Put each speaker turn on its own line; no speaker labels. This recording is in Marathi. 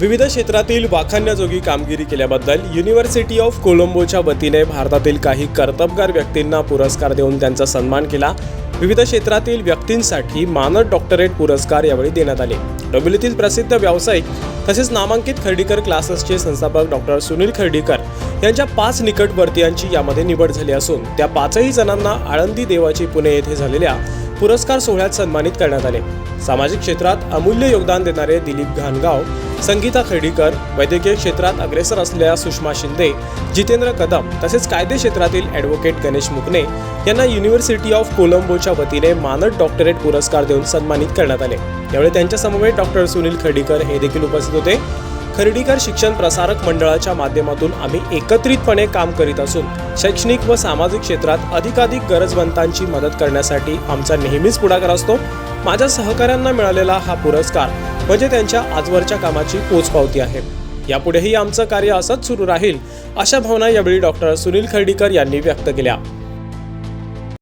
विविध क्षेत्रातील वाखाणण्याजोगी कामगिरी केल्याबद्दल युनिव्हर्सिटी ऑफ कोलंबोच्या वतीने भारतातील काही कर्तबगार व्यक्तींना पुरस्कार देऊन त्यांचा सन्मान केला. विविध क्षेत्रातील व्यक्तींसाठी मानद डॉक्टरेट पुरस्कार यावेळी देण्यात आले. डोंबिवलीतील प्रसिद्ध व्यावसायिक तसेच नामांकित खर्डीकर क्लासेसचे संस्थापक डॉक्टर सुनील खर्डीकर यांच्या पाच निकटवर्तीयांची यामध्ये निवड झाली असून त्या पाचही जणांना आळंदी देवाची पुणे येथे झालेल्या पुरस्कार सोहळ्यात सन्मानित करण्यात आले. सामाजिक क्षेत्रात अमूल्य योगदान देणारे दिलीप घानगाव संगीता खर्डीकर वैद्यकीय क्षेत्रात अग्रेसर असलेल्या सुषमा शिंदे जितेंद्र कदम तसेच कायदे क्षेत्रातील ॲडव्होकेट गणेश मुकणे यांना युनिव्हर्सिटी ऑफ कोलंबोच्या वतीने मानद डॉक्टरेट पुरस्कार देऊन सन्मानित करण्यात आले. यावेळी त्यांच्या समवेत डॉक्टर सुनील खर्डीकर हे देखील उपस्थित होते. खर्डीकर शिक्षण प्रसारक मंडळाच्या माध्यमातून आम्ही एकत्रितपणे काम करीत असून शैक्षणिक व सामाजिक क्षेत्रात अधिकाधिक गरजवंतांची मदत करण्यासाठी आमचा नेहमीच पुढाकार असतो. माझ्या सहकाऱ्यांना मिळालेला हा पुरस्कार म्हणजे त्यांच्या आजवरच्या कामाची पोचपावती आहे. यापुढेही आमचं कार्य असंच सुरू राहील अशा भावना यावेळी डॉक्टर सुनील खर्डीकर यांनी व्यक्त केल्या.